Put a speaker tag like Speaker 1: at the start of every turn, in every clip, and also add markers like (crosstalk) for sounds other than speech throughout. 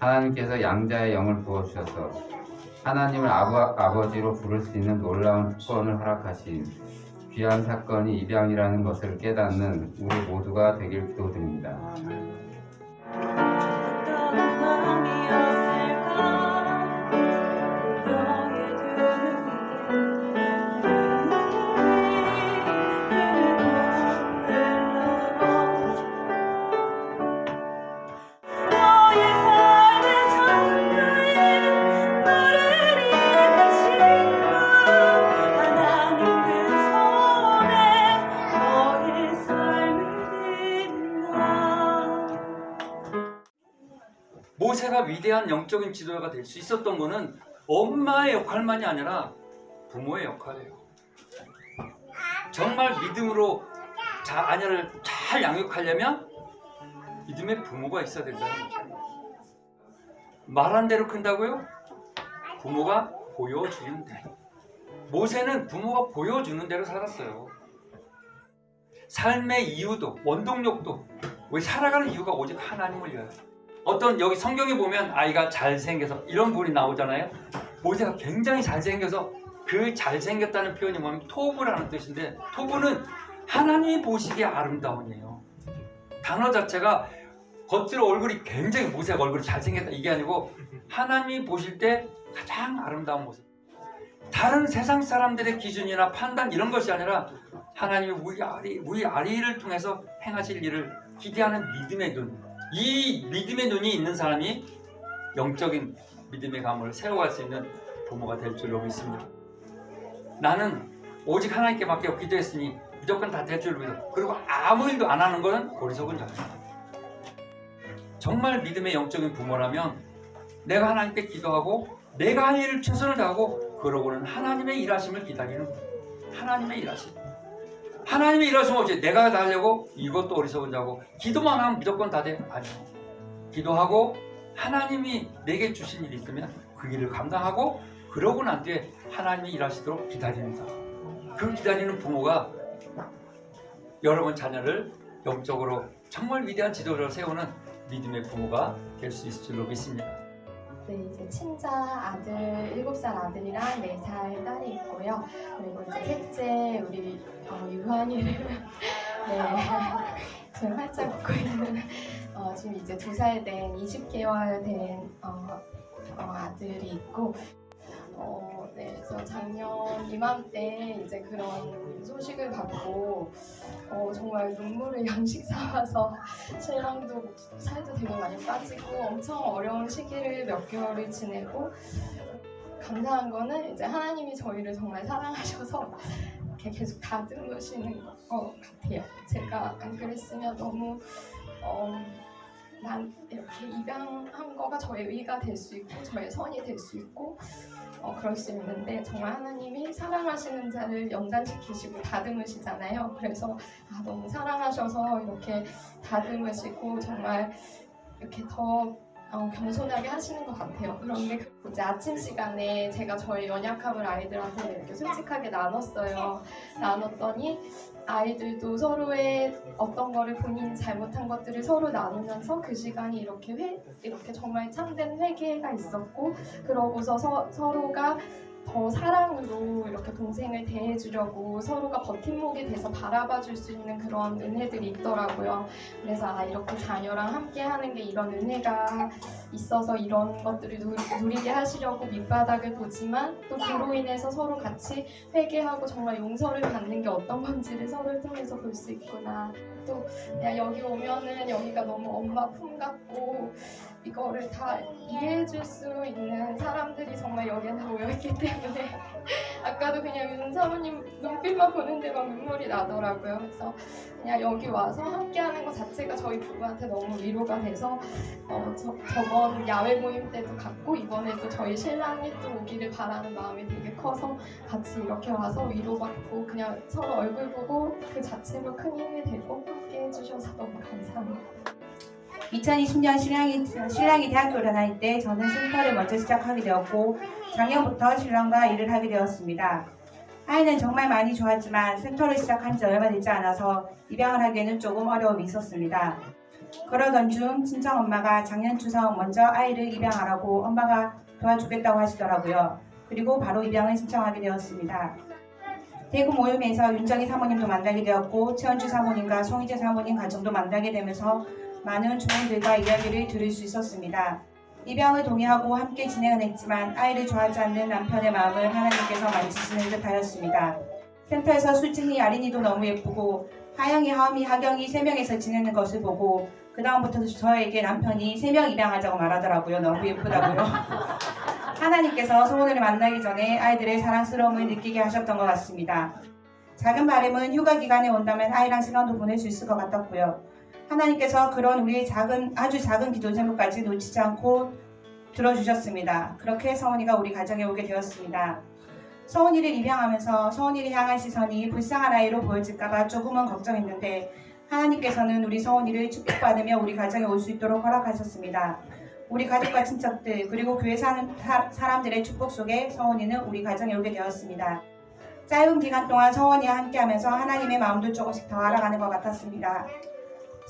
Speaker 1: 하나님께서 양자의 영을 부어주셔서 하나님을 아버, 아버지로 부를 수 있는 놀라운 특권을 허락하신 귀한 사건이 입양이라는 것을 깨닫는 우리 모두가 되길 기도드립니다.
Speaker 2: 위대한 영적인 지도자가 될 수 있었던 것은 엄마의 역할만이 아니라 부모의 역할이에요. 정말 믿음으로 자, 아내를 잘 양육하려면 믿음의 부모가 있어야 된다는 거죠. 말한 대로 큰다고요? 부모가 보여주는 대로. 모세는 부모가 보여주는 대로 살았어요. 삶의 이유도 원동력도 왜 살아가는 이유가 오직 하나님을 위하여. 어떤 여기 성경에 보면 아이가 잘생겨서 이런 부분이 나오잖아요. 모세가 굉장히 잘생겨서 그 잘생겼다는 표현이 뭐냐면 토부라는 뜻인데 토부는 하나님이 보시기에 아름다움이에요. 단어 자체가 겉으로 얼굴이 굉장히 모세가 얼굴이 잘생겼다 이게 아니고 하나님이 보실 때 가장 아름다운 모습. 다른 세상 사람들의 기준이나 판단 이런 것이 아니라 하나님의 위아리, 위아리를 통해서 행하실 일을 기대하는 믿음의 눈. 이 믿음의 눈이 있는 사람이 영적인 믿음의 감을 세워갈 수 있는 부모가 될 줄로 믿습니다. 나는 오직 하나님께 맡겨 기도 했으니 무조건 다 될 줄로 믿어. 그리고 아무 일도 안 하는 것은 어리석은 자입니다. 정말 믿음의 영적인 부모라면 내가 하나님께 기도하고 내가 할 일을 최선을 다하고 그러고는 하나님의 일하심을 기다리는 거예요. 하나님의 일하심. 하나님의 일하심 없이 내가 다 하려고 이것도 어리석은 자고 기도만 하면 무조건 다 돼? 아니요. 기도하고 하나님이 내게 주신 일이 있으면 그 일을 감당하고 그러고 난 뒤에 하나님이 일하시도록 기다립니다. 그 기다리는 부모가 여러분 자녀를 영적으로 정말 위대한 지도자로 세우는 믿음의 부모가 될 수 있을 줄로 믿습니다.
Speaker 3: 네, 이제 친자 아들 7살 아들이랑 4살 딸이 있고요. 그리고 이제 셋째 우리 어, 유한이를 (laughs) 네, (laughs) 활짝 웃고 있는 어, 지금 이제 2살 된 20개월 된 어, 어, 아들이 있고 어, 네, 그래서 작년 이맘때 이제 그런 소식을 받고 어, 정말 눈물을 (laughs) 양식 삼아서 신랑도 살도 되게 많이 빠지고 엄청 어려운 시기를 몇 개월을 지내고 감사한 거는 이제 하나님이 저희를 정말 사랑하셔서 이렇게 계속 다듬으시는 것 같아요. 제가 안 그랬으면 너무 어, 난 이렇게 입양한 거가 저의 의가 될 수 있고 저의 선이 될 수 있고 어, 그럴 수 있는데 정말 하나님이 사랑하시는 자를 연단시키시고 다듬으시잖아요. 그래서 아, 너무 사랑하셔서 이렇게 다듬으시고 정말 이렇게 더 어, 겸손하게 하시는 것 같아요. 그런데 그 이제 아침 시간에 제가 저의 연약함을 아이들한테 이렇게 솔직하게 나눴어요. 나눴더니 아이들도 서로의 어떤 거를 본인이 잘못한 것들을 서로 나누면서 그 시간이 이렇게 회, 이렇게 정말 참된 회개가 있었고 그러고서 서, 서로가 더 사랑으로 이렇게 동생을 대해주려고 서로가 버팀목이 돼서 바라봐 줄 수 있는 그런 은혜들이 있더라고요. 그래서 아 이렇게 자녀랑 함께 하는 게 이런 은혜가 있어서 이런 것들을 누, 누리게 하시려고 밑바닥을 보지만 또 그로 인해서 서로 같이 회개하고 정말 용서를 받는 게 어떤 건지를 서로를 통해서 볼 수 있구나. 또 그냥 여기 오면은 여기가 너무 엄마 품 같고 이거를 다 이해해 줄 수 있는 사람들이 정말 여기에 다 모여 있기 때문에 아까도 그냥 윤 사모님 눈빛만 보는데 막 눈물이 나더라고요. 그래서 그냥 여기 와서 함께하는 것 자체가 저희 부부한테 너무 위로가 돼서 어, 저, 저번 야외 모임 때도 갔고 이번에도 저희 신랑이 또 오기를 바라는 마음이 되게 커서 같이 이렇게 와서 위로받고 그냥 서로 얼굴 보고 그 자체로 큰 힘이 되고 함께 해주셔서 너무 감사합니다.
Speaker 4: 2020년 신랑이, 신랑이 대학교를 다닐 때 저는 센터를 먼저 시작하게 되었고 작년부터 신랑과 일을 하게 되었습니다. 아이는 정말 많이 좋았지만 센터를 시작한 지 얼마 되지 않아서 입양을 하기에는 조금 어려움이 있었습니다. 그러던 중 친정 엄마가 작년 추석 먼저 아이를 입양하라고 엄마가 도와주겠다고 하시더라고요. 그리고 바로 입양을 신청하게 되었습니다. 대구 모임에서 윤정희 사모님도 만나게 되었고 최원주 사모님과 송희재 사모님 가정도 만나게 되면서 많은 조언들과 이야기를 들을 수 있었습니다. 입양을 동의하고 함께 진행은 했지만 아이를 좋아하지 않는 남편의 마음을 하나님께서 만지시는 듯 하였습니다. 센터에서 술진이 아린이도 너무 예쁘고 하영이, 하음이, 하경이 세 명에서 지내는 것을 보고 그 다음부터 저에게 남편이 세명 입양하자고 말하더라고요. 너무 예쁘다고요. (laughs) 하나님께서 소원을 만나기 전에 아이들의 사랑스러움을 느끼게 하셨던 것 같습니다. 작은 바람은 휴가 기간에 온다면 아이랑 시간도 보낼 수 있을 것 같았고요. 하나님께서 그런 우리의 작은 아주 작은 기도 제목까지 놓치지 않고 들어주셨습니다. 그렇게 서원이가 우리 가정에 오게 되었습니다. 서원이를 입양하면서 서원이를 향한 시선이 불쌍한 아이로 보여질까봐 조금은 걱정했는데 하나님께서는 우리 서원이를 축복받으며 우리 가정에 올 수 있도록 허락하셨습니다. 우리 가족과 친척들 그리고 교회 사는 사- 사람들의 축복 속에 서원이는 우리 가정에 오게 되었습니다. 짧은 기간 동안 서원이와 함께하면서 하나님의 마음도 조금씩 더 알아가는 것 같았습니다.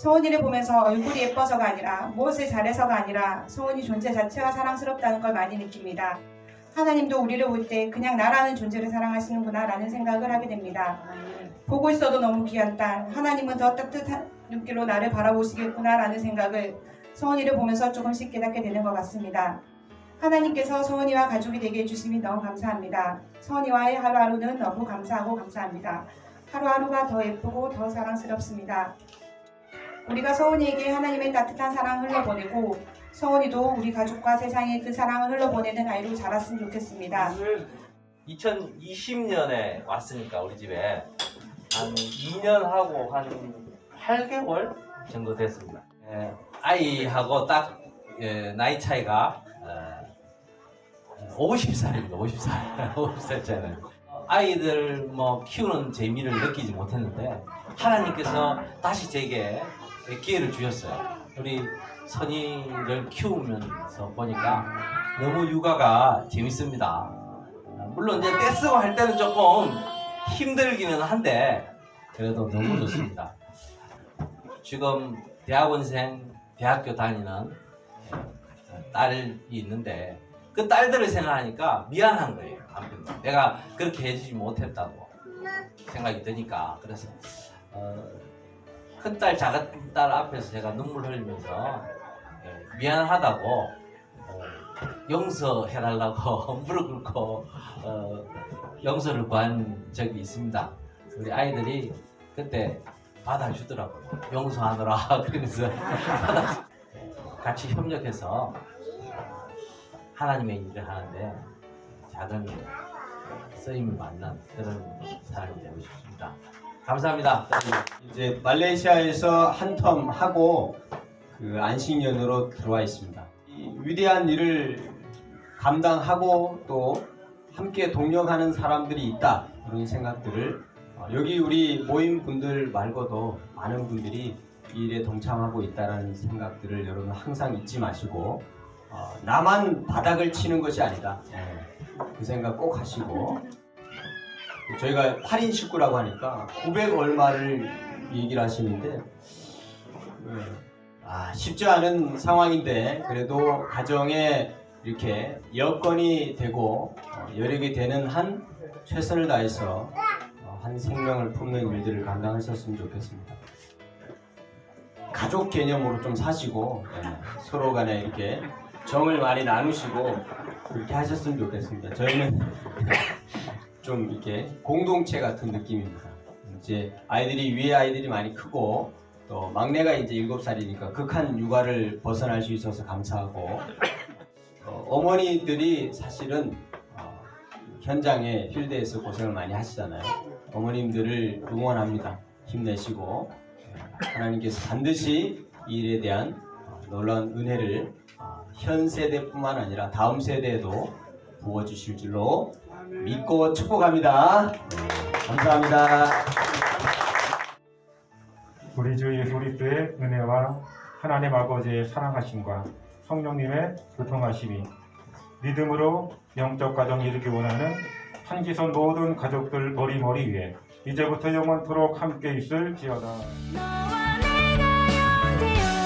Speaker 4: 서원이를 보면서 얼굴이 예뻐서가 아니라 무엇을 잘해서가 아니라 서원이 존재 자체가 사랑스럽다는 걸 많이 느낍니다. 하나님도 우리를 볼 때 그냥 나라는 존재를 사랑하시는구나 라는 생각을 하게 됩니다. 보고 있어도 너무 귀한 딸, 하나님은 더 따뜻한 눈길로 나를 바라보시겠구나 라는 생각을 서원이를 보면서 조금씩 깨닫게 되는 것 같습니다. 하나님께서 서원이와 가족이 되게 해주심이 너무 감사합니다. 서원이와의 하루하루는 너무 감사하고 감사합니다. 하루하루가 더 예쁘고 더 사랑스럽습니다. 우리가 서원이에게 하나님의 따뜻한 사랑을 흘려보내고 서원이도 우리 가족과 세상에 그 사랑을 흘려보내는 아이로 자랐으면 좋겠습니다.
Speaker 5: 오늘 2020년에 왔으니까 우리 집에 한 2년 하고 한 8개월 정도 됐습니다. 예, 아이하고 딱 예, 나이 차이가 어, 50살입니다. 50살. 50살짜리. 아이들 뭐 키우는 재미를 느끼지 못했는데 하나님께서 다시 제게 기회를 주셨어요. 우리 선이를 키우면서 보니까 너무 육아가 재밌습니다. 어, 물론 이제 떼쓰고 할 때는 조금 힘들기는 한데 그래도 너무 좋습니다. 지금 대학원생 대학교 다니는 어, 딸이 있는데 그 딸들을 생각하니까 미안한 거예요. 한편 내가 그렇게 해주지 못했다고 생각이 드니까 그래서 어, 큰 딸 작은 딸 앞에서 제가 눈물 흘리면서 예, 미안하다고 어, 용서해달라고 (laughs) 무릎 꿇고 어, 용서를 구한 적이 있습니다. 우리 아이들이 그때 받아주더라고요. 용서하느라 (laughs) 그러면서 같이 협력해서 하나님의 일을 하는데 작은 쓰임을 만난 그런 사람이 되고 싶습니다. 감사합니다.
Speaker 6: 이제 말레이시아에서 한 텀 하고 그 안식년으로 들어와 있습니다. 이 위대한 일을 감당하고 또 함께 동력하는 사람들이 있다 그런 생각들을 어, 여기 우리 모임 분들 말고도 많은 분들이 이 일에 동참하고 있다는 생각들을 여러분 항상 잊지 마시고 어, 나만 바닥을 치는 것이 아니다. 예, 그 생각 꼭 하시고 저희가 8인 식구라고 하니까 900 얼마를 얘기를 하시는데 예, 아, 쉽지 않은 상황인데 그래도 가정에 이렇게 여건이 되고 어, 여력이 되는 한 최선을 다해서 어, 한 생명을 품는 일들을 감당하셨으면 좋겠습니다. 가족 개념으로 좀 사시고 예, 서로 간에 이렇게 정을 많이 나누시고 그렇게 하셨으면 좋겠습니다. 저희는 (laughs) 좀 이렇게 공동체 같은 느낌입니다. 이제 아이들이 위에 아이들이 많이 크고 또 막내가 이제 일곱 살이니까 극한 육아를 벗어날 수 있어서 감사하고 어, 머니들이 사실은 어, 현장에 필드에서 고생을 많이 하시잖아요. 어머님들을 응원합니다. 힘내시고 하나님께서 반드시 이 일에 대한 어, 놀라운 은혜를 어, 현 세대뿐만 아니라 다음 세대에도 부어주실 줄로 믿고 축복합니다. 네, 감사합니다.
Speaker 7: 우리 주 예수 그리스도의 은혜와 하나님 아버지의 사랑하심과 성령님의 교통하심이 믿음으로 영적 가정 이루기 원하는 한기선 모든 가족들 머리머리 위에 이제부터 영원토록 함께 있을 지어다.
Speaker 8: 너와 내가 영원히